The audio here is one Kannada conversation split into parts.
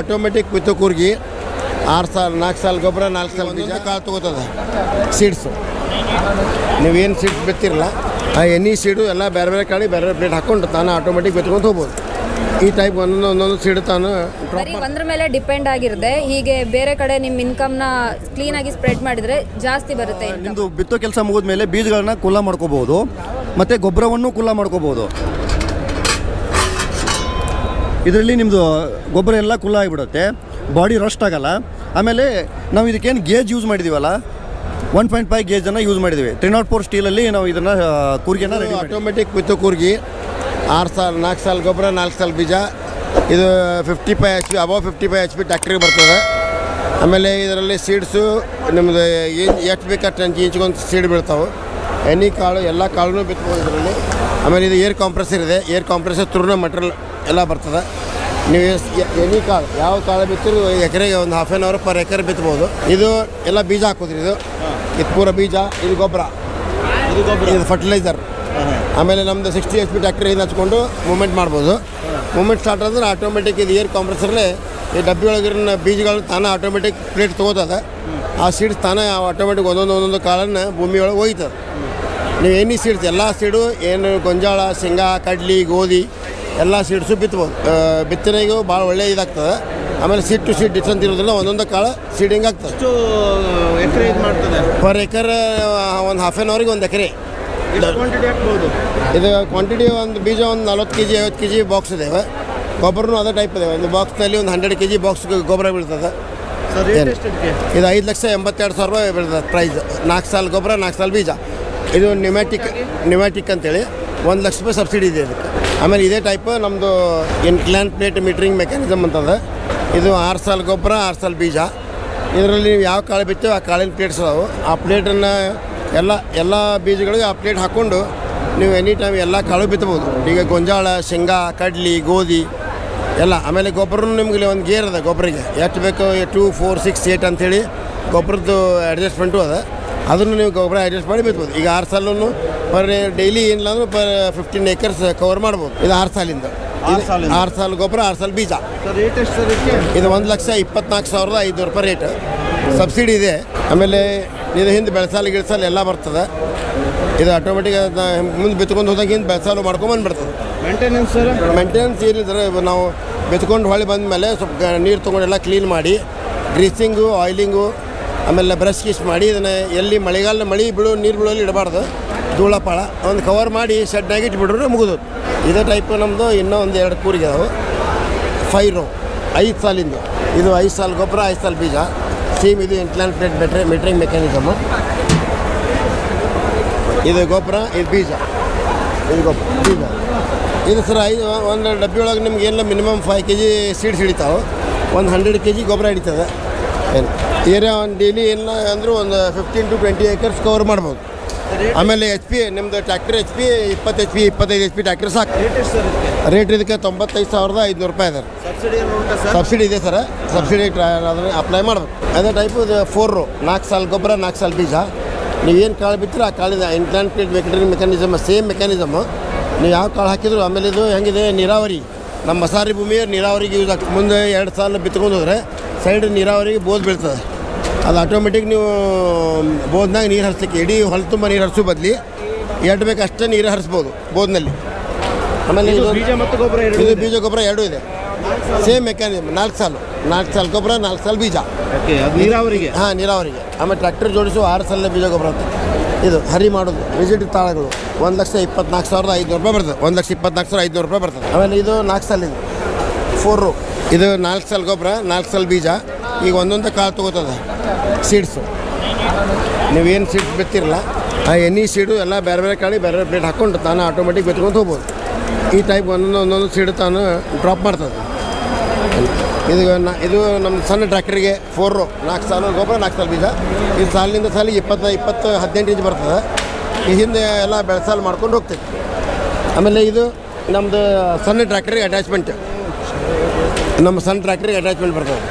ಆಟೋಮೆಟಿಕ್ ಬಿತ್ತು ಕೂರ್ಗಿ. ಆರು ಸಾಲ ನಾಲ್ಕು ಸಾಲ ಗೊಬ್ಬರ ನಾಲ್ಕು ಸಾಲ ಬೀಜ. ಕಾಳು ತಗೋತದೆ. ಸೀಡ್ಸು ನೀವೇನು ಸೀಡ್ಸ್ ಬಿತ್ತಿರಲ್ಲ ಆ ಎನಿ ಸೀಡು ಎಲ್ಲ ಬೇರೆ ಬೇರೆ ಕಾಳಿ ಬೇರೆ ಬೇರೆ ಪ್ಲೇಟ್ ಹಾಕ್ಕೊಂಡು ತಾನು ಆಟೋಮೆಟಿಕ್ ಬಿತ್ಕೊಂಡು ಹೋಗ್ಬೋದು. ಈ ಟೈಪ್ ಒಂದೊಂದು ಒಂದೊಂದು ಸೀಡು ತಾನು ಬರೀ ಒಂದ್ರ ಮೇಲೆ ಡಿಪೆಂಡ್ ಆಗಿರುತ್ತೆ. ಹೀಗೆ ಬೇರೆ ಕಡೆ ನಿಮ್ಮ ಇನ್ಕಮ್ನ ಕ್ಲೀನಾಗಿ ಸ್ಪ್ರೆಡ್ ಮಾಡಿದ್ರೆ ಜಾಸ್ತಿ ಬರುತ್ತೆ. ನಿಮ್ಮದು ಬಿತ್ತೋ ಕೆಲಸ ಮುಗಿದ ಮೇಲೆ ಬೀಜಗಳನ್ನ ಕುಲ್ಲ ಮಾಡ್ಕೋಬಹುದು ಮತ್ತು ಗೊಬ್ಬರವನ್ನು ಕುಲ್ಲ ಮಾಡ್ಕೋಬಹುದು ಇದರಲ್ಲಿ ನಿಮ್ಮದು ಗೊಬ್ಬರ ಎಲ್ಲ ಕುಲ್ಲ ಆಗಿಬಿಡುತ್ತೆ. ಬಾಡಿ ರಸ್ಟ್ ಆಗಲ್ಲ. ಆಮೇಲೆ ನಾವು ಇದಕ್ಕೇನು ಗೇಜ್ ಯೂಸ್ ಮಾಡಿದ್ದೀವಲ್ಲ ಒನ್ ಪಾಯಿಂಟ್ ಫೈವ್ ಗೇಜನ್ನು ಯೂಸ್ ಮಾಡಿದ್ದೀವಿ ತ್ರೀ ನಾಟ್ ಫೋರ್ ಸ್ಟೀಲಲ್ಲಿ ನಾವು ಇದನ್ನು ಕೂರ್ಗೆನ ಆಟೋಮೆಟಿಕ್ ಬಿತ್ತು ಕೂರ್ಗಿ, ಆರು ಸಾಲ, ನಾಲ್ಕು ಸಾಲ ಗೊಬ್ಬರ, ನಾಲ್ಕು ಸಾಲ ಬೀಜ, ಇದು fifty five H P above fifty five H P ಟ್ಯಾಕ್ಟ್ರಿಗೆ ಬರ್ತದೆ. ಆಮೇಲೆ ಇದರಲ್ಲಿ ಸೀಡ್ಸು ನಿಮ್ಮದು ಏನು ಎಷ್ಟು ಬೇಕಾದ್ರೆ ಅಂಚು ಇಂಚ್ಗೊಂದು ಸೀಡ್ ಬೀಳ್ತಾವೆ. ಎನಿ ಕಾಳು, ಎಲ್ಲ ಕಾಳು ಬಿತ್ಬೋದು ಇದರಲ್ಲಿ. ಆಮೇಲೆ ಇದು ಏರ್ ಕಾಂಪ್ರೆಸರ್ ಇದೆ. ಏರ್ ಕಾಂಪ್ರೆಸರ್ ತ್ರೂನ ಮಟ್ರಿಯಲ್ ಎಲ್ಲ ಬರ್ತದೆ. ನೀವು ಎನಿ ಕಾಳು ಯಾವ ಕಾಳು ಬಿತ್ತರೂ ಎಕರೆಗೆ ಒಂದು half an hour per acre ಬಿತ್ತಬಹುದು ಇದು ಎಲ್ಲ ಬೀಜ ಹಾಕೋದ್ರಿ ಇದು. ಇದು ಪೂರ ಬೀಜ ಇದು ಗೊಬ್ಬರ. ಇದು ಫರ್ಟಿಲೈಸರ್ ಆಮೇಲೆ ನಮ್ಮದು ಸಿಕ್ಸ್ಟಿ ಎಚ್ ಪಿ ಟ್ಯಾಕ್ಟ್ರಿ ಇದು ಹಚ್ಕೊಂಡು ಮೂಮೆಂಟ್ ಮಾಡ್ಬೋದು. ಮೂಮೆಂಟ್ ಸ್ಟಾರ್ಟ್ ಅಂದ್ರೆ ಆಟೋಮೆಟಿಕ್ ಇದು ಏರ್ ಕಾಂಪ್ರೆಸರ್ಲೇ ಈ ಡಬ್ಬಿ ಒಳಗಿರೋ ಬೀಜಗಳು ತಾನೇ ಆಟೋಮೆಟಿಕ್ ಪ್ಲೇಟ್ ತೊಗೋತದೆ. ಆ ಸೀಡ್ಸ್ ತಾನೇ ಆಟೋಮೆಟಿಕ್ ಒಂದೊಂದು ಒಂದೊಂದು ಕಾಳನ್ನು ಭೂಮಿಯೊಳಗೆ ಒಳಗೆ ಹೋಯ್ತದೆ ನೀವು ಎನಿ ಸೀಡ್ಸ್ ಎಲ್ಲ ಸೀಡು ಏನು ಗೊಂಜಾಳ ಶೇಂಗಾ ಕಡ್ಲಿ ಗೋಧಿ ಎಲ್ಲ ಸೀಡ್ಸು ಬಿತ್ಬೋದು ಆ, ಬಿತ್ತನೆಗೂ ಭಾಳ ಒಳ್ಳೆಯ ಇದಾಗ್ತದೆ. ಆಮೇಲೆ ಸೀಡ್ ಟು ಸೀಡ್ ಡಿಫ್ರೆನ್ಸ್ ಇರೋದ್ರಿಂದ ಒಂದೊಂದು ಕಾಳು ಸೀಡಿಂಗ್ ಆಗ್ತದೆ. ಎಷ್ಟು ಎಕರೆ ಇದು ಮಾಡ್ತದೆ? ಪರ್ ಎಕರ್ ಒಂದು ಹಾಫ್ ಆನ್ ಅವರಿಗೆ ಒಂದು ಎಕರೆ. ಕ್ವಾಂಟಿಟಿ ಹಾಕ್ಬೋದು? ಇದು ಕ್ವಾಂಟಿಟಿ ಒಂದು ಬೀಜ ಒಂದು ನಲ್ವತ್ತು ಕೆ ಜಿ ಐವತ್ತು ಕೆ ಜಿ ಬಾಕ್ಸ್ ಇದಾವೆ. ಗೊಬ್ಬರನೂ ಅದೇ ಟೈಪ್ ಇದೆ ಒಂದು ಬಾಕ್ಸ್ನಲ್ಲಿ ಒಂದು ಹಂಡ್ರೆಡ್ ಕೆ ಜಿ ಬಾಕ್ಸ್ ಗೊಬ್ಬರ ಬೀಳ್ತದೆ. ಇದು ಐದು ಲಕ್ಷ ಎಂಬತ್ತೆರಡು ಸಾವಿರ ರೂಪಾಯಿ ಬೀಳ್ತದೆ ಪ್ರೈಸ್ ನಾಲ್ಕು ಸಾಲ ಗೊಬ್ಬರ ನಾಲ್ಕು ಸಾಲ ಬೀಜ. ಇದು ನ್ಯೂಮ್ಯಾಟಿಕ್ ನಿಮ್ಯಾಟಿಕ್ ಅಂತೇಳಿ. ಒಂದು ಲಕ್ಷ ರೂಪಾಯಿ ಸಬ್ಸಿಡಿ ಇದೆ ಇದಕ್ಕೆ. ಆಮೇಲೆ ಇದೇ ಟೈಪ್ ನಮ್ಮದು ಇನ್ಕ್ಲಾನ್ ಪ್ಲೇಟ್ ಮೀಟ್ರಿಂಗ್ ಮೆಕ್ಯಾನಿಸಮ್ ಅಂತದ. ಇದು ಆರು ಸಾಲ ಗೊಬ್ಬರ, ಆರು ಸಾಲ ಬೀಜ. ಇದರಲ್ಲಿ ನೀವು ಯಾವ ಕಾಳು ಬಿತ್ತೇವೆ ಆ ಕಾಳಿನ ಪ್ಲೇಟ್ಸ್ ಅದಾವೆ. ಆ ಪ್ಲೇಟನ್ನು ಎಲ್ಲ ಎಲ್ಲ ಬೀಜಗಳಿಗೆ ಆ ಪ್ಲೇಟ್ ಹಾಕ್ಕೊಂಡು ನೀವು ಎನಿ ಟೈಮ್ ಎಲ್ಲ ಕಾಳು ಬಿತ್ತಬೋದು ಈಗ ಗೊಂಜಾಳ, ಶೇಂಗಾ, ಕಡ್ಲಿ, ಗೋಧಿ ಎಲ್ಲ. ಆಮೇಲೆ ಗೊಬ್ಬರನು ನಿಮ್ಗೆ ಒಂದು ಗೇರ್ ಅದ ಗೊಬ್ಬರಿಗೆ. ಎಷ್ಟು ಬೇಕು ಟೂ ಫೋರ್ ಸಿಕ್ಸ್ ಏಯ್ಟ್ ಅಂಥೇಳಿ ಗೊಬ್ಬರದ್ದು ಅಡ್ಜಸ್ಟ್ಮೆಂಟು ಅದ. ಅದನ್ನು ನೀವು ಗೊಬ್ಬರ ಅಡ್ಜಸ್ಟ್ ಮಾಡಿ ಬಿತ್ಬೋದು. ಈಗ ಆರು ಸಾಲನ್ನು ಪರ್ ಡೈಲಿ ಏನಿಲ್ಲ ಅಂದ್ರೆ ಪರ್ ಫಿಫ್ಟೀನ್ ಏಕರ್ಸ್ ಕವರ್ ಮಾಡ್ಬೋದು. ಇದು ಆರು ಸಾಲಿಂದ. ಆರು ಸಾಲ ಗೊಬ್ಬರ ಆರು ಸಾಲ ಬೀಜ. ಇದು ಒಂದು ಲಕ್ಷ ಇಪ್ಪತ್ನಾಲ್ಕು ಸಾವಿರದ ಐದುನೂರು ರೂಪಾಯಿ ರೇಟ್ ಸಬ್ಸಿಡಿ ಇದೆ. ಆಮೇಲೆ ಇದು ಹಿಂದೆ ಬೆಳೆಸಾಲು ಗಿಳಸಾಲು ಎಲ್ಲ ಬರ್ತದೆ. ಇದು ಆಟೋಮೆಟಿಕ್ ಮುಂದೆ ಬಿತ್ಕೊಂಡು ಹೋದಾಗ ಹಿಂದೆ ಬೆಳೆಸಾಲು ಮಾಡ್ಕೊಂಬಂದ್ಬಿಡ್ತದೆ ಮೇಂಟೆನೆನ್ಸ್ ಸರ್? ಮೇಂಟೆನೆನ್ಸ್ ಏನಿದ್ರೆ ನಾವು ಬಿತ್ಕೊಂಡು ಹೊಳೆ ಬಂದ ಮೇಲೆ ಸ್ವಲ್ಪ ನೀರು ತೊಗೊಂಡು ಎಲ್ಲ ಕ್ಲೀನ್ ಮಾಡಿ ಗ್ರೀಸಿಂಗು ಆಯಿಲಿಂಗು ಆಮೇಲೆ ಬ್ರಷ್ ಗಿಶ್ ಮಾಡಿ ಇದನ್ನು ಎಲ್ಲಿ ಮಳೆಗಾಲ ಮಳೆ ಬೀಳು ನೀರು ಬೀಳೋಲ್ಲಿ ಇಡಬಾರ್ದು. ಧೂಳ ಪಾಳ ಒಂದು ಕವರ್ ಮಾಡಿ ಶೆಡ್ನಾಗ ಇಟ್ಬಿಟ್ರೆ ಮುಗಿದು. ಇದೇ ಟೈಪ್ ನಮ್ಮದು ಇನ್ನೂ ಒಂದು ಎರಡು ಕೂರಿಗೆ ಅದಾವೆ. ಫೈವ್ ರೋ ಐದು ಸಾಲಿಂದು ಇದು. ಐದು ಸಾಲ ಗೊಬ್ಬರ, ಐದು ಸಾಲ ಬೀಜ. ಸೇಮ್ ಇದು ಇಂಟ್ಲಾನ್ ಪ್ಲೇಟ್ ಬೆಟ್ರೆ ಮೀಟ್ರಿಂಗ್ ಮೆಕ್ಯಾನಿಸಮ್ಮು ಇದು ಗೊಬ್ಬರ, ಇದು ಬೀಜ. ಇದು ಗೊಬ್ಬರ, ಬೀಜ. ಇದು ಸರ್ ಐದು, ಒಂದು ಡಬ್ಬಿ ಒಳಗೆ ನಿಮ್ಗೆ ಏನಿಲ್ಲ minimum five K G seeds ಹಿಡಿತಾವೆ. ಒಂದು ಹಂಡ್ರೆಡ್ ಕೆ ಜಿ ಗೊಬ್ಬರ ಹಿಡಿತದೆ. ಏನು? ಏರಿಯಾ ಒಂದು ಡೈಲಿ ಏನಿಲ್ಲ ಅಂದರೂ ಒಂದು fifteen to twenty acres cover ಮಾಡ್ಬೋದು. ಆಮೇಲೆ ಎಚ್ ಪಿ ನಿಮ್ಮದು ಟ್ಯಾಕ್ಟ್ರಿ ಎಚ್ ಪಿ ಇಪ್ಪತ್ತು ಎಚ್ ಪಿ ಇಪ್ಪತ್ತೈದು ಎಚ್ ಪಿ ಟ್ಯಾಕ್ಟ್ರಿ ಸಾಕು. ರೇಟ್ ಇದಕ್ಕೆ? ತೊಂಬತ್ತೈದು ಸಾವಿರದ ಐದುನೂರು ರೂಪಾಯಿ ಇದೆ. ಸಬ್ಸಿಡಿ ಇದೆ ಸರ್. ಸಬ್ಸಿಡಿ ಅದನ್ನು ಅಪ್ಲೈ ಮಾಡಬೇಕು. ಅದೇ ಟೈಪ್ ಫೋರ್ ರೋ ನಾಲ್ಕು ಸಾಲ ಗೊಬ್ಬರ ನಾಲ್ಕು ಸಾಲ ಬೀಜ. ನೀವು ಏನು ಕಾಳು ಬಿತ್ತೀರ ಆ ಕಾಳಿಂದ ಇನ್ಕ್ಲಾಂಟ್ ಪ್ಲೇಟ್ ವೆಟರಿ ಮೆಕ್ಯಾನಿಸಮ್ ಸೇಮ್ ಮೆಕ್ಯಾನಿಸಮ್ ನೀವು ಯಾವ ಕಾಳು ಹಾಕಿದ್ರು ಆಮೇಲೆ ಇದು ಹೆಂಗಿದೆ? ನೀರಾವರಿ. ನಮ್ಮ ಮಸಾರಿ ಭೂಮಿಯ ನೀರಾವರಿಗೆ ಯೂಸ್ ಆಗ್ತದೆ ಮುಂದೆ ಎರಡು ಸಾಲ ಬಿತ್ಕೊಂಡು ಹೋದ್ರೆ ಸೈಡ್ ನೀರಾವರಿಗೆ ಬೋದ್ ಬೀಳ್ತದೆ. ಅದು ಆಟೋಮೆಟಿಕ್ ನೀವು ಬೋದ್ನಾಗ ನೀರು ಹರಿಸ್ಲಿಕ್ಕೆ ಇಡೀ ಹೊಲ ತುಂಬ ನೀರು ಹರಿಸೋ ಬದಲಿ ಎರಡು ಬೇಕಷ್ಟೇ ಅಷ್ಟೇ ನೀರು ಹರಿಸ್ಬೋದು ಬೋದ್ನಲ್ಲಿ. ಆಮೇಲೆ ಇದು ಬೀಜ ಮತ್ತು ಗೊಬ್ಬರ ಎರಡು ಇದು. ಬೀಜ ಗೊಬ್ಬರ ಎರಡೂ ಇದೆ. ಸೇಮ್ ಮೆಕ್ಯಾನಿಸಮ್ ನಾಲ್ಕು ಸಾಲು. ನಾಲ್ಕು ಸಾಲು ಗೊಬ್ಬರ ನಾಲ್ಕು ಸಾಲು ಬೀಜ. ನೀರಾವರಿಗೆ? ಹಾಂ ನೀರಾವರಿಗೆ. ಆಮೇಲೆ ಟ್ರ್ಯಾಕ್ಟರ್ ಜೋಡಿಸು ಆರು ಸಾಲಿನ ಬೀಜ ಗೊಬ್ಬರ ಅಂತ. ಇದು ಹರಿ ಮಾಡೋದು ವಿಸಿಟ್ ತಾಳಗಳು. ಒಂದು ಲಕ್ಷ ಇಪ್ಪತ್ನಾಲ್ಕು ಸಾವಿರದ ಐದುನೂರು ರೂಪಾಯಿ ಬರ್ತದೆ. ಒಂದು ಲಕ್ಷ ಇಪ್ಪತ್ನಾಲ್ಕು ಸಾವಿರ ಐದುನೂರು ರೂಪಾಯಿ ಬರ್ತದೆ. ಆಮೇಲೆ ಇದು ನಾಲ್ಕು ಸಾಲಿದೆ. ಇದು ಫೋರ್ ರೋ. ಇದು ನಾಲ್ಕು ಸಾಲು ಗೊಬ್ಬರ ನಾಲ್ಕು ಸಾಲು ಬೀಜ. ಈಗ ಒಂದೊಂದು ಕಾಳು ತೊಗೋತದೆ. ಸೀಡ್ಸು ನೀವೇನು ಸೀಡ್ಸ್ ಬಿತ್ತಿರಲ್ಲ, ಆ ಎನಿ ಸೀಡು ಎಲ್ಲ ಬೇರೆ ಬೇರೆ ಕಾಳಿ ಬೇರೆ ಬೇರೆ ಪ್ಲೇಟ್ ಹಾಕ್ಕೊಂಡು ತಾನು ಆಟೋಮೆಟಿಕ್ ಬಿತ್ಕೊಂಡು ಹೋಗ್ಬೋದು. ಈ ಟೈಪ್ ಒಂದೊಂದು ಒಂದೊಂದು ಸೀಡು ತಾನು ಡ್ರಾಪ್ ಮಾಡ್ತದೆ. ಇದು ನಾ, ಇದು ನಮ್ಮ ಸಣ್ಣ ಟ್ರ್ಯಾಕ್ಟ್ರಿಗೆ ಫೋರ್ ನಾಲ್ಕು ಸಾಲು ಗೊಬ್ಬರ, ನಾಲ್ಕು ಸಾಲು ಬೀಜ. ಇದು ಸಾಲಿನಿಂದ ಸಾಲಿಗೆ ಇಪ್ಪತ್ತು ಇಪ್ಪತ್ತು ಹದಿನೆಂಟು ಇಂಚ್ ಬರ್ತದೆ. ಈ ಹಿಂದೆ ಎಲ್ಲ ಬೆಳೆಸಾಲು ಮಾಡ್ಕೊಂಡು ಹೋಗ್ತೈತಿ ಆಮೇಲೆ ಇದು ನಮ್ಮದು ಸಣ್ಣ ಟ್ರ್ಯಾಕ್ಟ್ರಿಗೆ ಅಟ್ಯಾಚ್ಮೆಂಟ್ ನಮ್ಮ ಸಣ್ಣ ಟ್ರ್ಯಾಕ್ಟ್ರಿಗೆ ಅಟ್ಯಾಚ್ಮೆಂಟ್ ಬರ್ತದೆ.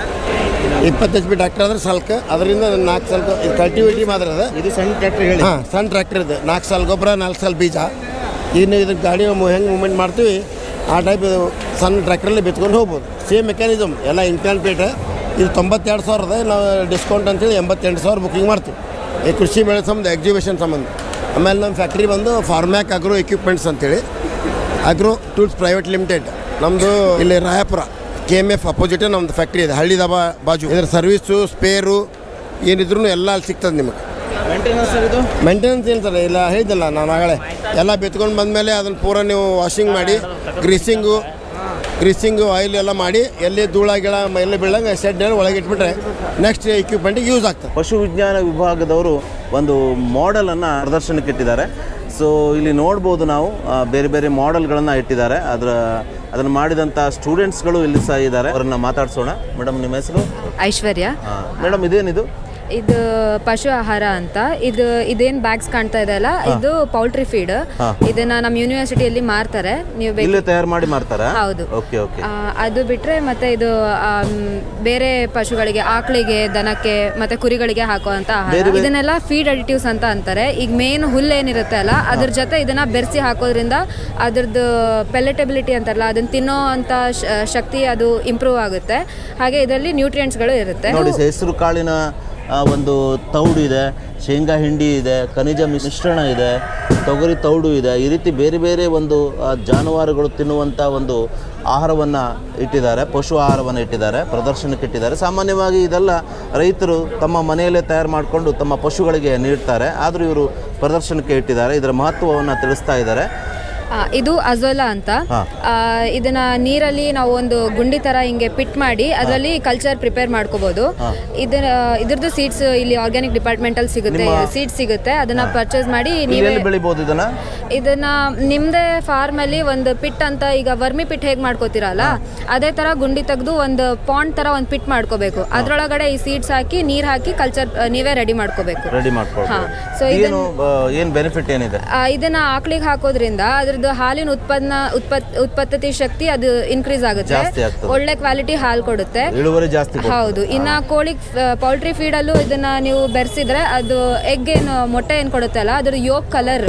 ಇಪ್ಪತ್ತು ಎಚ್ ಪಿ ಟ್ರ್ಯಾಕ್ಟರ್ ಅಂದ್ರೆ ಸಲ್ಕ. ಅದರಿಂದ ನಾಲ್ಕು ಸಲ್ಕ. ಇದು ಕಲ್ಟಿವೇಟಿ ಮಾತ್ರ ಅದ. ಇದು ಸಣ್ಣ ಟ್ರ್ಯಾಕ್ಟರ್ ಹೇಳಿ. ಹಾಂ ಸಣ್ಣ ಟ್ರ್ಯಾಕ್ಟರ್ ಇದು. ನಾಲ್ಕು ಸಾಲ ಗೊಬ್ಬರ ನಾಲ್ಕು ಸಾಲ ಬೀಜ. ಇನ್ನು ಇದಕ್ಕೆ ಗಾಡಿ ಹೆಂಗೆ ಮೂವ್ಮೆಂಟ್ ಮಾಡ್ತೀವಿ ಆ ಟೈಪ್ ಇದು ಸಣ್ಣ ಟ್ರ್ಯಾಕ್ಟ್ರಲ್ಲಿ ಬಿತ್ಕೊಂಡು ಹೋಗ್ಬೋದು. ಸೇಮ್ ಮೆಕ್ಯಾನಿಸಮ್ ಎಲ್ಲ ಇನ್ಕ್ಲಾನ್ ಪೇಟ ಇದು ತೊಂಬತ್ತೆರಡು ಸಾವಿರದ ನಾವು ಡಿಸ್ಕೌಂಟ್ ಅಂತೇಳಿ ಎಂಬತ್ತೆಂಟು ಸಾವಿರ ಬುಕ್ಕಿಂಗ್ ಮಾಡ್ತೀವಿ. ಈ ಕೃಷಿ ಬೆಳೆ ಸಂಬಂಧ ಎಕ್ಸಿಬಿಷನ್ ಸಂಬಂಧ. ಆಮೇಲೆ ನಮ್ಮ ಫ್ಯಾಕ್ಟ್ರಿ ಬಂದು ಫಾರ್ಮ್ಯಾಕ್ ಅಗ್ರೋ ಎಕ್ವಿಪ್ಮೆಂಟ್ಸ್ ಅಂತೇಳಿ. ಅಗ್ರೋ ಟೂಲ್ಸ್ ಪ್ರೈವೇಟ್ ಲಿಮಿಟೆಡ್ ನಮ್ಮದು ಇಲ್ಲಿ ರಾಯಪುರ. ಕೆ ಎಂ ಎಫ್ ಅಪೋಸಿಟೇ ನಮ್ಮದು ಫ್ಯಾಕ್ಟ್ರಿ ಇದೆ. ಹಳ್ಳಿ ದಬಾ ಬಾಜು. ಇದ್ರ ಸರ್ವಿಸು ಸ್ಪೇರು ಏನಿದ್ರು ಎಲ್ಲ ಅಲ್ಲಿ ಸಿಗ್ತದೆ ನಿಮಗೆ. ಮೇಂಟೆನೆನ್ಸ್ ಇದು? ಮೇಂಟೆನೆನ್ಸ್ ಏನು ಸರ್ ಇಲ್ಲ ಹೇಳಿದ್ದಲ್ಲ ನಾನು ಆಗಲೇ. ಎಲ್ಲ ಬೆತ್ಕೊಂಡು ಬಂದಮೇಲೆ ಅದನ್ನು ಪೂರ ನೀವು ವಾಷಿಂಗ್ ಮಾಡಿ ಗ್ರೀಸಿಂಗು ಗ್ರೀಸಿಂಗು ಆಯಿಲ್ ಎಲ್ಲ ಮಾಡಿ ಎಲ್ಲಿ ಧೂಳ ಗಿಳ ಎಲ್ಲ ಬೀಳಂಗೆ ಶೆಡ್ ಒಳಗೆ ಇಟ್ಬಿಟ್ರೆ ನೆಕ್ಸ್ಟ್ ಎಕ್ವಿಪ್ಮೆಂಟಿಗೆ ಯೂಸ್ ಆಗ್ತದೆ. ಪಶು ವಿಜ್ಞಾನ ವಿಭಾಗದವರು ಒಂದು ಮಾಡೆಲನ್ನು ಪ್ರದರ್ಶನಕ್ಕೆ ಇಟ್ಟಿದ್ದಾರೆ. ಸೊ ಇಲ್ಲಿ ನೋಡ್ಬೋದು ನಾವು ಬೇರೆ ಬೇರೆ ಮಾಡೆಲ್ಗಳನ್ನು ಇಟ್ಟಿದ್ದಾರೆ. ಅದರ ಅದನ್ನು ಮಾಡಿದಂಥ ಸ್ಟೂಡೆಂಟ್ಸ್ಗಳು ಇಲ್ಲಿ ಸಹ ಇದ್ದಾರೆ. ಅವರನ್ನ ಮಾತಾಡ್ಸೋಣ. ಮೇಡಮ್ ನಿಮ್ಮ ಹೆಸರು? ಐಶ್ವರ್ಯ. ಮೇಡಮ್ ಇದೇನಿದು? ಇದು ಪಶು ಆಹಾರ ಅಂತ. ಇದು ಇದೇನ್ ಬ್ಯಾಗ್ಸ್ ಕಾಣ್ತಾ ಇದೆ ಅಲ್ಲ? ಇದು ಪೌಲ್ಟ್ರಿ ಫೀಡ್ ಇದನ್ನ ನಮ್ಮ ಯೂನಿವರ್ಸಿಟಿಯಲ್ಲಿ ಮಾರ್ತಾರೆ. ನೀವು ಇಲ್ಲೇ ತಯಾರು ಮಾಡಿ ಮಾರ್ತಾರಾ? ಹೌದು. Okay okay. ಆ, ಅದು ಬಿಟ್ರೆ ಮತ್ತೆ ಇದು ಆಮ್, ಬೇರೆ ಪಶುಗಳಿಗೆ ಆಕಳಿಗೆ ದನಕ್ಕೆ ಮತ್ತೆ ಕುರಿಗಳಿಗೆ ಹಾಕುವಂತ ಆಹಾರ. ಇದನ್ನೆಲ್ಲ ಫೀಡ್ ಅಡಿಟಿವ್ಸ್ ಅಂತ ಅಂತಾರೆ. ಈಗ ಮೇನ್ ಹುಲ್ಲು ಏನಿರುತ್ತೆ ಅಲ್ಲ ಅದ್ರ ಜೊತೆ ಇದನ್ನ ಬೆರೆಸಿ ಹಾಕೋದ್ರಿಂದ ಅದ್ರದ್ದು ಪೆಲೆಟಬಿಲಿಟಿ ಅಂತಾರಲ್ಲ ಅದನ್ನ ತಿನ್ನೋ ಅಂತ ಶಕ್ತಿ ಅದು ಇಂಪ್ರೂವ್ ಆಗುತ್ತೆ. ಹಾಗೆ ಇದರಲ್ಲಿ ನ್ಯೂಟ್ರಿಯೆಂಟ್ಸ್ಗಳು ಇರುತ್ತೆ. ನೋಡಿ ಹೆಸರು ಕಾಳಿನ ಒಂದು ತೌಡು ಇದೆ, ಶೇಂಗಾ ಹಿಂಡಿ ಇದೆ, ಖನಿಜ ಮಿಶ್ರಣ ಇದೆ, ತೊಗರಿ ತೌಡು ಇದೆ. ಈ ರೀತಿ ಬೇರೆ ಬೇರೆ ಒಂದು ಜಾನುವಾರುಗಳು ತಿನ್ನುವಂಥ ಒಂದು ಆಹಾರವನ್ನು ಇಟ್ಟಿದ್ದಾರೆ, ಪಶು ಆಹಾರವನ್ನು ಇಟ್ಟಿದ್ದಾರೆ, ಪ್ರದರ್ಶನಕ್ಕೆ ಇಟ್ಟಿದ್ದಾರೆ. ಸಾಮಾನ್ಯವಾಗಿ ಇದೆಲ್ಲ ರೈತರು ತಮ್ಮ ಮನೆಯಲ್ಲೇ ತಯಾರು ಮಾಡಿಕೊಂಡು ತಮ್ಮ ಪಶುಗಳಿಗೆ ನೀಡ್ತಾರೆ. ಆದರೂ ಇವರು ಪ್ರದರ್ಶನಕ್ಕೆ ಇಟ್ಟಿದ್ದಾರೆ. ಇದರ ಮಹತ್ವವನ್ನು ತಿಳಿಸ್ತಾ ಇದ್ದಾರೆ. ಇದು ಅಜೋಲಾ ಅಂತ. ಆ, ಇದನ್ನ ನೀರಲ್ಲಿ ನಾವು ಒಂದು ಗುಂಡಿ ತರ ಹಿಂಗೆ ಪಿಟ್ ಮಾಡಿ ಅದರಲ್ಲಿ ಕಲ್ಚರ್ ಪ್ರಿಪೇರ್ ಮಾಡ್ಕೋಬಹುದು ಇದರ ಇದ್ರದ್ದು ಸೀಡ್ಸ್ ಇಲ್ಲಿ ಆರ್ಗ್ಯಾನಿಕ್ ಡಿಪಾರ್ಟ್ಮೆಂಟ್ ಅಲ್ಲಿ ಸಿಗುತ್ತೆ ಸೀಡ್ಸ್ ಸಿಗುತ್ತೆ. ಅದನ್ನ ಪರ್ಚೇಸ್ ಮಾಡಿ ನೀವೇ ಬೆಳಿಬಹುದು ಇದನ್ನು? ಇದನ್ನ ನಿಮ್ದೇ ಫಾರ್ಮ್ ಅಲ್ಲಿ ಒಂದು ಪಿಟ್ ಅಂತ ಈಗ ವರ್ಮಿ ಪಿಟ್ ಹೇಗೆ ಮಾಡ್ಕೋತೀರಲ್ಲ ಅದೇ ತರ ಗುಂಡಿ ತೆಗೆದು ಒಂದು ಪಾಂಡ್ ತರ ಒಂದು ಪಿಟ್ ಮಾಡ್ಕೋಬೇಕು. ಅದ್ರೊಳಗಡೆ ಈ ಸೀಡ್ಸ್ ಹಾಕಿ ನೀರ್ ಹಾಕಿ ಕಲ್ಚರ್ ನೀವೇ ರೆಡಿ ಮಾಡ್ಕೋಬೇಕು. ರೆಡಿ ಮಾಡ್ಕೊಳ್ಬೋದು ಹಾ. So ಏನು ಏನು ಬೆನಿಫಿಟ್ ಏನಿದೆ? ಆ, ಇದನ್ನ ಆಕಳಿಗೆ ಹಾಕೋದ್ರಿಂದ ಅದ್ರದ್ದು ಹಾಲಿನ ಉತ್ಪನ್ನ ಉತ್ಪತ್ ಉತ್ಪತ್ತಿ ಶಕ್ತಿ ಅದು ಇನ್ಕ್ರೀಸ್ ಆಗುತ್ತೆ. ಜಾಸ್ತಿ ಆಗ್ತದೆ. ಒಳ್ಳೆ ಕ್ವಾಲಿಟಿ ಹಾಲು ಕೊಡುತ್ತೆ. ಇಳುವರಿ ಜಾಸ್ತಿ ಕೊಡ್ತದೆ. ಹೌದು. ಇನ್ನ ಕೋಳಿ ಪೌಲ್ಟ್ರಿ ಫೀಡ್ ಅಲ್ಲೂ ಇದನ್ನ ನೀವು ಬೆರೆಸಿದ್ರೆ ಅದು ಎಗ್ ಏನು ಮೊಟ್ಟೆ ಏನ್ ಕೊಡುತ್ತೆ ಅಲ್ಲ ಅದ್ರ ಯೋಕ್ ಕಲರ್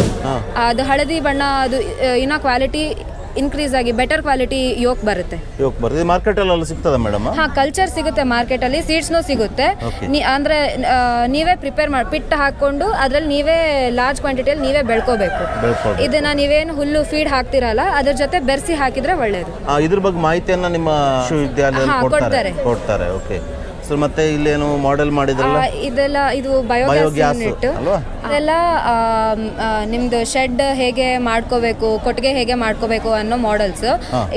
ಅದು ಹಳದಿ ಬಣ್ಣ ಅದು ಇನ್ನ ಕ್ವಾಲಿಟಿ ಇನ್ಕ್ರೀಸ್ ಆಗಿ ಬೆಟರ್ ಕ್ವಾಲಿಟಿ ಯೋಕ್ ಬರುತ್ತೆ. ಯೋಕ್ ಬರುತ್ತೆ. ಮಾರ್ಕೆಟ್ ಅಲ್ಲಿ ಸಿಗ್ತದೆ ಮೇಡಮ್ ಹಾ ಕಲ್ಚರ್ ಸಿಗುತ್ತೆ ಮಾರ್ಕೆಟ್ ಅಲ್ಲಿ ಸೀಡ್ಸ್ನು ಸಿಗುತ್ತೆ. ನೀ- ಅಂದ್ರೆ ಆ, ನೀವೇ ಪ್ರಿಪೇರ್ ಮಾಡಿ ಪಿಟ್ ಹಾಕೊಂಡು ಅದ್ರಲ್ಲಿ ನೀವೇ ಲಾರ್ಜ್ ಕ್ವಾಂಟಿಟಿಯಲ್ಲಿ ನೀವೇ ಬೆಳ್ಕೋಬೇಕು. ಬೆಳ್ಕೊಳ್ಬೇಕು. ಇದನ್ನ ನೀವೇನು ಹುಲ್ಲು ಫೀಡ್ ಹಾಕ್ತಿರಲ್ಲ ಅದ್ರ ಜೊತೆ ಬೆರೆಸಿ ಹಾಕಿದ್ರೆ ಒಳ್ಳೇದು. ಆ, ಇದ್ರ ಬಗ್ಗೆ ಮಾಹಿತಿಯನ್ನ ನಿಮ್ಮ ವಿಶ್ವವಿದ್ಯಾಲಯದಲ್ಲಿ ಹಾ, ಕೊಡ್ತಾರೆ. ಕೊಡ್ತಾರೆ. ಕೊಡ್ತಾರೆ ಓಕೆ ಸೊ ಮತ್ತೆ ಇಲ್ಲೇನು ಮಾಡೆಲ್ ಮಾಡಿದ್ರಲ್ಲ? ಆ, ಇದೆಲ್ಲ ಇದು ಬಯೋಗ್ಯಾಸ್ Biogas ಯೂನಿಟ್ ಅಲ್ವಾ? ಅದೆಲ್ಲ ಆಮ್, ಆ, ನಿಮ್ದು ಶೆಡ್ ಹೇಗೆ ಮಾಡ್ಕೋಬೇಕು ಕೊಟ್ಟಿಗೆ ಹೇಗೆ ಮಾಡ್ಕೋಬೇಕು ಅನ್ನೋ ಮಾಡೆಲ್ಸ್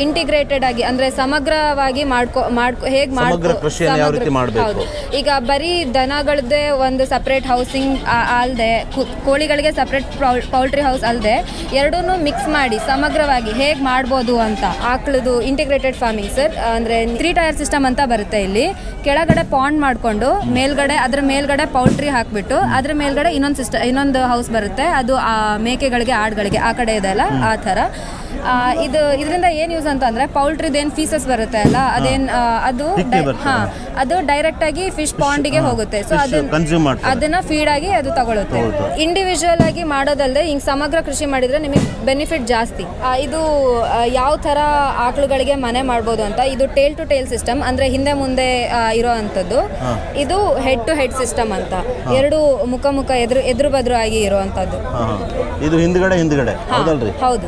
ಇಂಟಿಗ್ರೇಟೆಡ್ ಆಗಿ ಅಂದ್ರೆ ಸಮಗ್ರವಾಗಿ ಮಾಡ್ಕೋ ಮಾಡ್ಕೊ ಹೇಗೆ ಸಮಗ್ರ ಕೃಷಿಯನ್ನು ಯಾವ ರೀತಿ ಮಾಡ್ಬೇಕು? ಈಗ ಬರೀ ದನಗಳದ್ದೇ ಒಂದು ಸಪ್ರೇಟ್ ಹೌಸಿಂಗ್ ಅಲ್ಲದೆ ಕೋಳಿಗಳಿಗೆ ಸಪ್ರೇಟ್ ಪೌಲ್ಟ್ರಿ ಹೌಸ್ ಅಲ್ಲದೆ ಎರಡೂ ಮಿಕ್ಸ್ ಮಾಡಿ ಸಮಗ್ರವಾಗಿ ಹೇಗೆ ಮಾಡ್ಬೋದು ಅಂತ ಆಕಳದು ಇಂಟಿಗ್ರೇಟೆಡ್ ಫಾರ್ಮಿಂಗ್ ಸರ್ ಅಂದ್ರೆ ತ್ರೀ ಟೈರ್ ಸಿಸ್ಟಮ್ ಅಂತ ಬರುತ್ತೆ ಇಲ್ಲಿ. ಕೆಳಗಡೆ ಪಾಂಡ್ ಮಾಡಿಕೊಂಡು ಮೇಲ್ಗಡೆ ಅದ್ರ ಮೇಲ್ಗಡೆ ಪೌಲ್ಟ್ರಿ ಹಾಕ್ಬಿಟ್ಟು ಅದ್ರ ಮೇಲ್ಗಡೆ ಇನ್ನೊಂದು ಸಿಸ್ಟಮ್ ಇನ್ನೊಂದು ಹೌಸ್ ಬರುತ್ತೆ. ಅದು ಆ ಮೇಕೆಗಳಿಗೆ ಆಡುಗಳಿಗೆ ಆ ಕಡೆ ಇದೆ ಅಲ್ಲ ಆ ಥರ. ಇದು ಇದರಿಂದ ಏನು ಯೂಸ್ ಅಂತ ಅಂದ್ರೆ ಪೌಲ್ಟ್ರಿದು ಏನು ಫೀಸಸ್ ಬರುತ್ತೆ ಅಲ್ಲ ಅದೇನು ಅದು ಹಾಂ ಅದು ಡೈರೆಕ್ಟ್ ಆಗಿ ಫಿಶ್ ಪಾಂಡಿಗೆ ಹೋಗುತ್ತೆ. ಸೊ ಅದು ಅದನ್ನು ಫೀಡ್ ಆಗಿ ಅದು ತಗೊಳುತ್ತೆ. ಇಂಡಿವಿಜುವಲ್ ಆಗಿ ಮಾಡೋದಲ್ಲದೆ ಹಿಂಗೆ ಸಮಗ್ರ ಕೃಷಿ ಮಾಡಿದ್ರೆ ನಿಮಗೆ ಬೆನಿಫಿಟ್ ಜಾಸ್ತಿ. ಇದು ಯಾವ ತರ ಆಕಳುಗಳಿಗೆ ಮನೆ ಮಾಡ್ಬೋದು ಅಂತ ಇದು ಟೇಲ್ ಟು ಟೇಲ್ ಸಿಸ್ಟಮ್ ಅಂದ್ರೆ ಹಿಂದೆ ಮುಂದೆ ಇರೋ ಅಂಥದ್ದು ಇದು ಹೆಡ್ ಟು ಹೆಡ್ ಸಿಸ್ಟಮ್ ಅಂತ. ಎರಡು ಮುಖ ಮುಖ ಎದುರು ಎದುರು ಬದ್ರು ಆಗಿ ಇರುವಂತದ್ದು. ಇದು ಹಿಂದ್ಗಡೆ ಹಿಂದ್ಗಡೆ. ಹೌದಲ್ರಿ? ಹೌದು.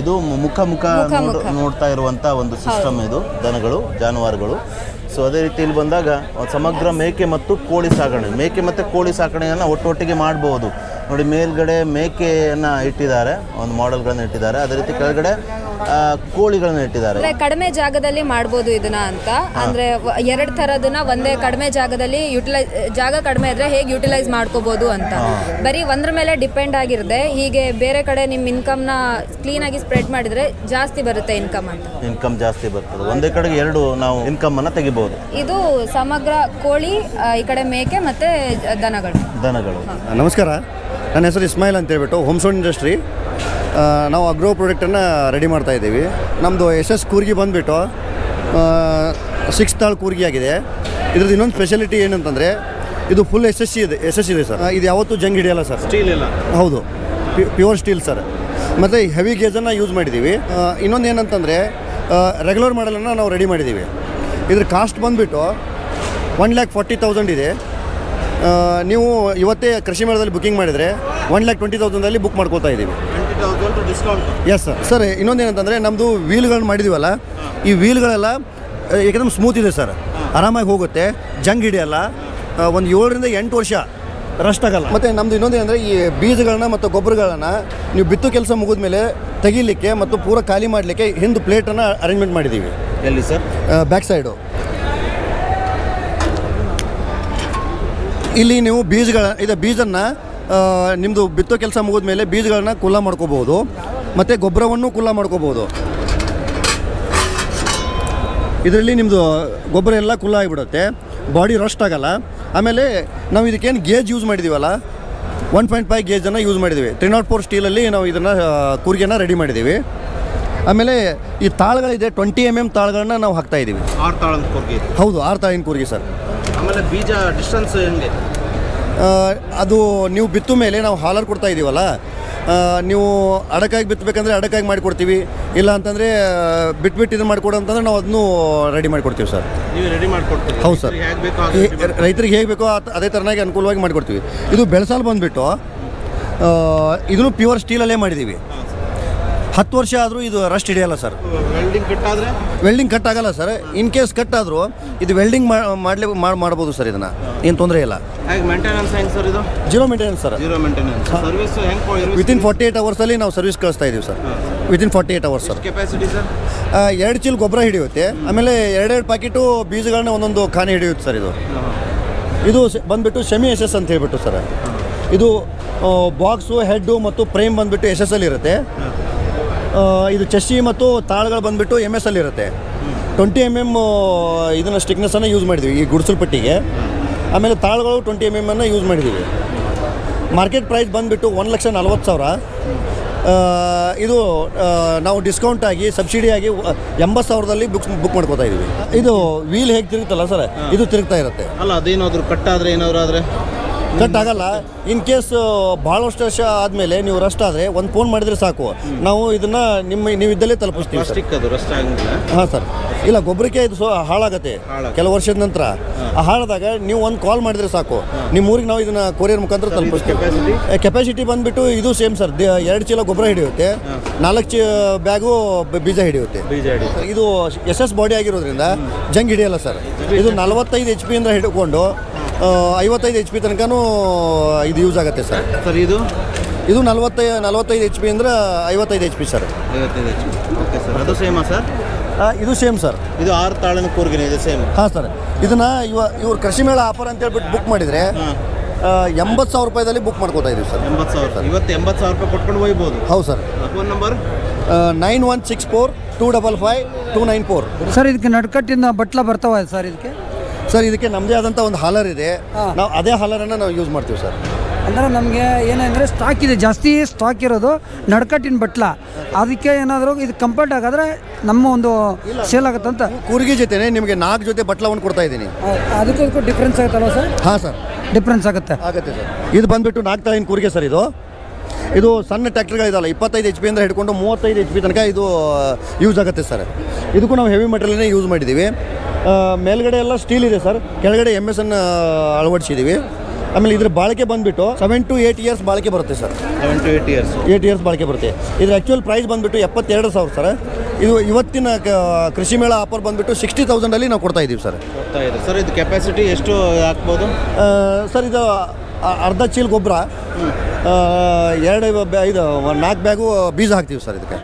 ಇದು ಮುಖ ಮುಖ ಮುಖ ನೋಡ್- ಮುಖ. ನೋಡ್ತಾ ಇರುವಂತ ಒಂದು ಸಿಸ್ಟಮ್ ಇದು ದನಗಳು ಜಾನುವಾರುಗಳು. ಸೊ ಅದೇ ರೀತಿ ಇಲ್ಲಿ ಬಂದಾಗ ಸಮಗ್ರ ಮೇಕೆ ಮತ್ತು ಕೋಳಿ ಸಾಕಣೆ. ಮೇಕೆ ಮತ್ತು ಕೋಳಿ ಸಾಕಣೆಯನ್ನು ಒಟ್ಟೊಟ್ಟಿಗೆ ಮಾಡಬಹುದು ನೋಡಿ ಮೇಲ್ಗಡೆ ಮೇಕೆಯನ್ನು ಇಟ್ಟಿದ್ದಾರೆ ಒಂದು ಮಾಡೆಲ್ಗಳನ್ನು ಇಟ್ಟಿದ್ದಾರೆ. ಅದೇ ರೀತಿ ಕೆಳಗಡೆ ಕೋಳಿಗಳನ್ನ ಇಟ್ಟಿದ್ದಾರೆ ಅಂದ್ರೆ ಕಡಿಮೆ ಜಾಗದಲ್ಲಿ ಮಾಡ್ಬೋದು ಇದನ್ನ ಅಂತ. ಅಂದ್ರೆ ಎರಡ್ ತರದನ್ನ ಒಂದೇ ಕಡಿಮೆ ಜಾಗದಲ್ಲಿ ಯುಟಿಲೈಸ್ ಜಾಗ ಕಡಿಮೆ ಇದ್ರೆ ಹೇಗೆ ಯುಟಿಲೈಸ್ ಮಾಡ್ಕೋಬಹುದು ಅಂತ. ಬರೀ ಒಂದ್ರ ಮೇಲೆ ಡಿಪೆಂಡ್ ಆಗಿರದೆ ಹೀಗೆ ಬೇರೆ ಕಡೆ ನಿಮ್ ಇನ್ಕಮ್ನ ಕ್ಲೀನ್ ಆಗಿ ಸ್ಪ್ರೆಡ್ ಮಾಡಿದ್ರೆ ಜಾಸ್ತಿ ಬರುತ್ತೆ ಇನ್ಕಮ್ ಅಂತ. ಇನ್ಕಮ್ ಜಾಸ್ತಿ ಬರ್ತದೆ. ಒಂದೇ ಕಡೆ ಎರಡು ನಾವು ಇನ್ಕಮ್ ಅನ್ನ ತೆಗಿಬಹುದು ಇದು ಸಮಗ್ರ ಕೋಳಿ ಆ, ಈ ಕಡೆ ಮೇಕೆ ಮತ್ತೆ ದನಗಳು ದನಗಳು ನಮಸ್ಕಾರ. ನನ್ನ ಹೆಸರು ಇಸ್ಮಾಯಿಲ್ ಅಂತ ಹೇಳ್ಬಿಟ್ಟು ಹೋಮ್ಸೋನ್ ಇಂಡಸ್ಟ್ರಿ ನಾವು ಅಗ್ರೋ ಪ್ರಾಡಕ್ಟನ್ನು ರೆಡಿ ಮಾಡ್ತಾ ಇದ್ದೀವಿ. ನಮ್ಮದು ಎಸ್ ಎಸ್ ಕೂರ್ಗಿ ಬಂದುಬಿಟ್ಟು ಸಿಕ್ಸ್ ತಾಳ್ ಕೂರ್ಗಿ ಆಗಿದೆ. ಇದ್ರದ್ದು ಇನ್ನೊಂದು ಸ್ಪೆಷಾಲಿಟಿ ಏನಂತಂದರೆ ಇದು ಫುಲ್ ಎಸ್ ಎಸ್ ಸಿ ಇದೆ ಎಸ್ ಎಸ್ ಇದೆ ಸರ್. ಇದು ಯಾವತ್ತೂ ಜಂಗ್ ಹಿಡಿಯಲ್ಲ ಸರ್. ಸ್ಟೀಲ್ ಇಲ್ಲ. ಹೌದು. Pure steel sir. ಮತ್ತು ಹೆವಿ ಗೇಜನ್ನು ಯೂಸ್ ಮಾಡಿದ್ದೀವಿ ಇನ್ನೊಂದು ಏನಂತಂದರೆ ರೆಗ್ಯುಲರ್ ಮಾಡಲನ್ನು ನಾವು ರೆಡಿ ಮಾಡಿದ್ದೀವಿ ಇದ್ರ ಕಾಸ್ಟ್ ಬಂದುಬಿಟ್ಟು ಒನ್ ಲ್ಯಾಕ್ ಫಾರ್ಟಿ ತೌಸಂಡ್ ಇದೆ. ನೀವು ಇವತ್ತೇ ಕೃಷಿ ಮೇಳದಲ್ಲಿ ಬುಕಿಂಗ್ ಮಾಡಿದರೆ ಒನ್ ಲ್ಯಾಕ್ ಟ್ವೆಂಟಿ ತೌಸಂಡಲ್ಲಿ ಬುಕ್ ಮಾಡ್ಕೊತಾ ಇದ್ದೀವಿ. ಎಸ್ ಸರ್ ಸರ್ ಇನ್ನೊಂದು ಏನಂತಂದರೆ ನಮ್ಮದು ವೀಲ್ಗಳನ್ನ ಮಾಡಿದ್ದೀವಲ್ಲ ಈ ವೀಲ್ಗಳೆಲ್ಲ ಏಕದಮ್ ಸ್ಮೂತ್ ಇದೆ ಸರ್ ಆರಾಮಾಗಿ ಹೋಗುತ್ತೆ ಜಂಗ್ ಹಿಡಿಯಲ್ಲ ಒಂದು ಏಳರಿಂದ ಎಂಟು ವರ್ಷ ರಸ್ಟ್ ಆಗಲ್ಲ. ಮತ್ತು ನಮ್ಮದು ಇನ್ನೊಂದು ಏನಂದರೆ ಈ ಬೀಜಗಳನ್ನ ಮತ್ತು ಗೊಬ್ಬರಗಳನ್ನು ನೀವು ಬಿತ್ತು ಕೆಲಸ ಮುಗಿದ ಮೇಲೆ ತೆಗಿಲಿಕ್ಕೆ ಮತ್ತು ಪೂರ ಖಾಲಿ ಮಾಡಲಿಕ್ಕೆ ಹಿಂದೆ ಪ್ಲೇಟನ್ನು ಅರೇಂಜ್ಮೆಂಟ್ ಮಾಡಿದ್ದೀವಿ ಎಲ್ಲಿ ಸರ್ ಬ್ಯಾಕ್ ಸೈಡು ಇಲ್ಲಿ ನೀವು ಬೀಜಗಳ ಇದು ಬೀಜನ್ನ ನಿಮ್ಮದು ಬಿತ್ತೋ ಕೆಲಸ ಮುಗಿದ ಮೇಲೆ ಬೀಜಗಳನ್ನ ಕುಲ್ಲ ಮಾಡ್ಕೋಬೋದು. ಮತ್ತು ಗೊಬ್ಬರವನ್ನು ಕುಲ್ಲ ಮಾಡ್ಕೋಬೋದು. ಇದರಲ್ಲಿ ನಿಮ್ಮದು ಗೊಬ್ಬರ ಎಲ್ಲ ಕುಲ್ಲ ಆಗಿಬಿಡುತ್ತೆ. ಬಾಡಿ ರಸ್ಟ್ ಆಗಲ್ಲ. ಆಮೇಲೆ ನಾವು ಇದಕ್ಕೇನು ಗೇಜ್ ಯೂಸ್ ಮಾಡಿದ್ದೀವಲ್ಲ ಒನ್ ಪಾಯಿಂಟ್ ಫೈವ್ ಗೇಜನ್ನು ಯೂಸ್ ಮಾಡಿದ್ದೀವಿ ತ್ರೀ ನಾಟ್ ಫೋರ್ ಸ್ಟೀಲಲ್ಲಿ ನಾವು ಇದನ್ನು ಕೂರ್ಗೆನ ರೆಡಿ ಮಾಡಿದ್ದೀವಿ ಆಮೇಲೆ ಈ ತಾಳ್ಗಳಿದೆ ಟ್ವೆಂಟಿ ಎಂ ಎಂ ತಾಳ್ಗಳನ್ನ ನಾವು ಹಾಕ್ತಾ ಇದ್ದೀವಿ ಆರು ತಾಳಿನ ಕೂರ್ಗೆ. ಹೌದು ಆರು ತಾಳಿನ ಕೂರ್ಗೆ ಸರ್. ಆಮೇಲೆ ಬೀಜ ಡಿಸ್ಟೆನ್ಸ್ ಹೆಂಗೆ? ಅದು ನೀವು ಬಿತ್ತು ಮೇಲೆ ನಾವು ಹಾಲರ್ ಕೊಡ್ತಾ ಇದ್ದೀವಲ್ಲ ನೀವು ಅಡಕಾಗಿ ಬಿತ್ತಬೇಕಂದ್ರೆ ಅಡಕಾಗಿ ಮಾಡಿಕೊಡ್ತೀವಿ ಇಲ್ಲ ಅಂತಂದರೆ ಬಿಟ್ಬಿಟ್ಟು ಇದು ಮಾಡಿಕೊಡು ಅಂತಂದ್ರೆ ನಾವು ಅದನ್ನು ರೆಡಿ ಮಾಡಿಕೊಡ್ತೀವಿ ಸರ್. ನೀವು ರೆಡಿ ಮಾಡಿಕೊಡ್ತೀವಿ ಹೌದು ಸರ್. ರೈತರಿಗೆ ಹೇಗೆ ಬೇಕೋ ಅದೇ ಥರನಾಗಿ ಅನುಕೂಲವಾಗಿ ಮಾಡಿಕೊಡ್ತೀವಿ. ಇದು ಬೆಳಸಾಲು ಬಂದುಬಿಟ್ಟು ಇದನ್ನು ಪ್ಯೂರ್ ಸ್ಟೀಲಲ್ಲೇ ಮಾಡಿದ್ದೀವಿ ಹತ್ತು ವರ್ಷ ಆದರೂ ಇದು ರಸ್ಟ್ ಹಿಡಿಯಲ್ಲ ಸರ್. ವೆಲ್ಡಿಂಗ್ ಕಟ್ಟಾದ್ರೆ ವೆಲ್ಡಿಂಗ್ ಕಟ್ ಆಗಲ್ಲ ಸರ್. ಇನ್ ಕೇಸ್ ಕಟ್ ಆದರೂ ಇದು ವೆಲ್ಡಿಂಗ್ ಮಾಡಲೇ ಮಾಡ್ಬೋದು ಸರ್ ಇದನ್ನು. ಏನು ತೊಂದರೆ ಇಲ್ಲ. ಹೇಗೆ ಮೇಂಟೆನೆನ್ಸ್ ಹೆಂಗೆ ಸರ್ ಇದು? Zero maintenance sir. Zero maintenance service ಹೆಂಗೆ ವಿತಿನ್ ಫಾರ್ಟಿ ಏಟ್ ಅವರ್ಸಲ್ಲಿ ನಾವು ಸರ್ವಿಸ್ ಕಳಿಸ್ತಾ ಇದ್ದೀವಿ sir. Within forty eight hours sir. Capacity sir? ಎರಡು ಚೀಲ ಗೊಬ್ಬರ ಹಿಡಿಯುತ್ತೆ. ಆಮೇಲೆ ಎರಡೆರಡು ಪ್ಯಾಕೆಟು ಬೀಜಗಳನ್ನ ಒಂದೊಂದು ಖಾನೆ ಹಿಡಿಯುತ್ತೆ ಸರ್ ಇದು. ಇದು ಬಂದ್ಬಿಟ್ಟು ಸೆಮಿ ಎಸ್ ಎಸ್ ಅಂತ ಹೇಳ್ಬಿಟ್ಟು ಸರ್. ಇದು ಬಾಕ್ಸು ಹೆಡ್ಡು ಮತ್ತು ಪ್ರೇಮ್ ಬಂದ್ಬಿಟ್ಟು ಎಸ್ ಎಸ್ ಅಲ್ಲಿ ಇರುತ್ತೆ. ಇದು ಚೆಸ್ಸಿ ಮತ್ತು ತಾಳ್ಗಳು ಬಂದ್ಬಿಟ್ಟು ಎಂ ಎಸ್ ಅಲ್ಲಿ ಇರುತ್ತೆ. ಟ್ವೆಂಟಿ ಎಂ ಎಂ ಇದನ್ನು ಸ್ಟಿಕ್ನೆಸ್ಸನ್ನು ಯೂಸ್ ಮಾಡಿದ್ವಿ ಈ ಗುಡ್ಸಲ್ ಪಟ್ಟಿಗೆ. ಆಮೇಲೆ ತಾಳ್ಗಳು ಟ್ವೆಂಟಿ ಎಂ ಎಂ ಅನ್ನು ಯೂಸ್ ಮಾಡಿದ್ದೀವಿ ಮಾರ್ಕೆಟ್ ಪ್ರೈಸ್ ಬಂದುಬಿಟ್ಟು ಒಂದು ಲಕ್ಷ ನಲ್ವತ್ತು ಸಾವಿರ. ಇದು ನಾವು ಡಿಸ್ಕೌಂಟ್ ಆಗಿ ಸಬ್ಸಿಡಿ ಆಗಿ ಎಂಬತ್ತು ಸಾವಿರದಲ್ಲಿ ಬುಕ್ ಬುಕ್ ಮಾಡ್ಕೋತಾ ಇದ್ದೀವಿ ಇದು ವೀಲ್ ಹೇಗೆ ತಿರುಗುತ್ತಲ್ಲ ಸರ್? ಇದು ತಿರುಗ್ತಾ ಇರುತ್ತೆ. ಅಲ್ಲ ಅದೇನಾದರೂ ಕಟ್ಟಾದರೆ ಏನಾದರೂ ಆದ್ರೆ? ಕಟ್ ಆಗಲ್ಲ. ಇನ್ ಕೇಸ್ ಭಾಳಷ್ಟು ವರ್ಷ ಆದಮೇಲೆ ನೀವು ರಸ್ಟ್ ಆದರೆ ಒಂದು ಫೋನ್ ಮಾಡಿದ್ರೆ ಸಾಕು. ನಾವು ಇದನ್ನ ನಿಮ್ಮ ನೀವು ಇದ್ದಲ್ಲೇ ತಲುಪಿಸ್ತೀವಿ ಸರ್. ಪ್ಲಾಸ್ಟಿಕ್ ಅದು ರಸ್ಟ್ ಆಗಿಲ್ಲ ಹಾಂ ಸರ್. ಇಲ್ಲ ಗೊಬ್ಬರಕ್ಕೆ ಇದು ಸೊ ಹಾಳಾಗತ್ತೆ. ಕೆಲವು ವರ್ಷದ ನಂತರ. ಆ ಹಾಳಾದಾಗ ನೀವು ಒಂದು ಕಾಲ್ ಮಾಡಿದ್ರೆ ಸಾಕು. ನಿಮ್ಮ ಊರಿಗೆ ನಾವು ಇದನ್ನ ಕೊರಿಯರ್ ಮುಖಾಂತರ ತಲುಪಿಸ್ತೀವಿ? ಕೆಪಾಸಿಟಿ ಬಂದ್ಬಿಟ್ಟು ಇದು ಸೇಮ್ ಸರ್ ಎರಡು ಚೀಲ ಗೊಬ್ಬರ ಹಿಡಿಯುತ್ತೆ. ನಾಲ್ಕು ಚೀ ಬ್ಯಾಗು ಬೀಜ ಹಿಡಿಯುತ್ತೆ. ಬೀಜ ಹಿಡಿ ಇದು ಎಸ್ ಎಸ್ ಬಾಡಿ ಆಗಿರೋದ್ರಿಂದ ಜಂಗ್ ಹಿಡಿಯಲ್ಲ ಸರ್. ಇದು ನಲವತ್ತೈದು ಎಚ್ ಪಿಯಿಂದ ಹಿಡ್ಕೊಂಡು ಐವತ್ತೈದು ಎಚ್ ಪಿ ತನಕನೂ ಇದು ಯೂಸ್ ಆಗುತ್ತೆ ಸರ್. ಸರ್ ಇದು? ಇದು ನಲವತ್ತೈ ನಲವತ್ತೈದು ಎಚ್ ಪಿ ಅಂದ್ರೆ ಐವತ್ತೈದು ಎಚ್ ಪಿ ಸರ್. ಐವತ್ತೈದು ಎಚ್ ಓಕೆ ಸರ್ ಅದು ಸೇಮಾ ಸರ್? ಆ, ಇದು ಸೇಮ್ ಸರ್. ಇದು ಆರು ತಾಳನ ಕೂರ್ಗಿನ ಇದೆ ಸೇಮ್ ಹಾಂ ಸರ್. ಇದನ್ನ ಇವ ಇವ್ರು ಕೃಷಿ ಮೇಳ ಆಫರ್ ಅಂತ ಹೇಳ್ಬಿಟ್ಟು ಬುಕ್ ಮಾಡಿದರೆ ಎಂಬತ್ತು ಸಾವಿರ ರೂಪಾಯಿದಲ್ಲಿ ಬುಕ್ ಮಾಡ್ಕೋತಾ ಇದೀವಿ ಸರ್. ಎಂಬತ್ತು ಸಾವಿರ ಇವತ್ತು ಎಂಬತ್ತು ಸಾವಿರ ರೂಪಾಯಿ ಕೊಟ್ಕೊಂಡು ಹೋಗ್ಬೋದು ಹೌದು sir. Phone number nine one six four two double five two nine four. Sir ಇದಕ್ಕೆ ನಡ್ಕಟ್ಟಿನ ಬಟ್ಲ ಬರ್ತಾವ ಸರ್ ಇದಕ್ಕೆ? ಸರ್ ಇದಕ್ಕೆ ನಮ್ಮದೇ ಆದಂಥ ಒಂದು ಹಾಲರ್ ಇದೆ. ನಾವು ಅದೇ ಹಾಲರನ್ನು ನಾವು ಯೂಸ್ ಮಾಡ್ತೀವಿ ಸರ್. ಅಂದ್ರೆ ನಮಗೆ ಏನಂದರೆ ಸ್ಟಾಕ್ ಇದೆ ಜಾಸ್ತಿ ಸ್ಟಾಕ್ ಇರೋದು ನಡ್ಕಟ್ಟಿನ ಬಟ್ಲ. ಅದಕ್ಕೆ ಏನಾದರೂ ಇದು ಕಂಫರ್ಟ್ ಆಗಾದ್ರೆ ನಮ್ಮ ಒಂದು ಸೇಲ್ ಆಗುತ್ತಂತ ಕೂರ್ಗಿ ಜೊತೆ ನಿಮಗೆ ನಾಲ್ಕು ಜೊತೆ ಬಟ್ಲವನ್ನು ಕೊಡ್ತಾ ಇದ್ದೀನಿ. ಅದಕ್ಕೂ ಅದಕ್ಕೂ ಡಿಫ್ರೆನ್ಸ್ ಆಗುತ್ತಲ್ವ ಸರ್? ಹಾಂ ಸರ್. ಡಿಫ್ರೆನ್ಸ್ ಆಗುತ್ತೆ. ಆಗುತ್ತೆ ಸರ್. ಇದು ಬಂದುಬಿಟ್ಟು ನಾಲ್ಕು ತಾಯಿನ ಕೂರಿಗೆ ಸರ್ ಇದು. ಇದು ಸಣ್ಣ ಟ್ರ್ಯಾಕ್ಟರ್ಗಳಿದಲ್ಲ ಇಪ್ಪತ್ತೈದು ಎಚ್ ಪಿ ಅಂದರೆ ಹಿಡ್ಕೊಂಡು ಮೂವತ್ತೈದು ಎಚ್ ಪಿ ತನಕ ಇದು ಯೂಸ್ ಆಗುತ್ತೆ ಸರ್. ಇದಕ್ಕೂ ನಾವು ಹೆವಿ ಮೆಟೀರಿಯಲ್ನೇ ಯೂಸ್ ಮಾಡಿದ್ದೀವಿ ಮೇಲ್ಗಡೆ ಎಲ್ಲ ಸ್ಟೀಲ್ ಇದೆ ಸರ್. ಕೆಳಗಡೆ ಎಂ ಎಸ್ ಅನ್ನು ಅಳವಡಿಸಿದ್ದೀವಿ ಆಮೇಲೆ ಇದ್ರ ಬಾಳಿಕೆ ಬಂದುಬಿಟ್ಟು ಸೆವೆನ್ ಟು ಏಯ್ಟ್ ಇಯರ್ಸ್ ಬಾಳಿಕೆ ಬರುತ್ತೆ sir. Seven to eight years eight years ಬಾಳಿಕೆ ಬರುತ್ತೆ. ಇದ್ರ ಆ್ಯಕ್ಚುಯಲ್ ಪ್ರೈಸ್ ಬಂದುಬಿಟ್ಟು ಎಪ್ಪತ್ತೆರಡು ಸಾವಿರ ಸರ್. ಇದು ಇವತ್ತಿನ ಕ- ಕೃಷಿ ಮೇಳ ಆಫರ್ ಬಂದುಬಿಟ್ಟು ಸಿಕ್ಸ್ಟಿ ತೌಸಂಡಲ್ಲಿ ನಾವು ಕೊಡ್ತಾ ಇದ್ದೀವಿ ಸರ್. ಸರ್ ಇದು ಕೆಪಾಸಿಟಿ ಎಷ್ಟು ಹಾಕ್ಬೋದು? ಸರ್ ಇದು ಅರ್ಧ ಚೀಲ ಗೊಬ್ಬರ ಎರಡು ಇದು ನಾಲ್ಕು ಬ್ಯಾಗು ಬೀಜ ಹಾಕ್ತೀವಿ ಸರ್ ಇದಕ್ಕೆ.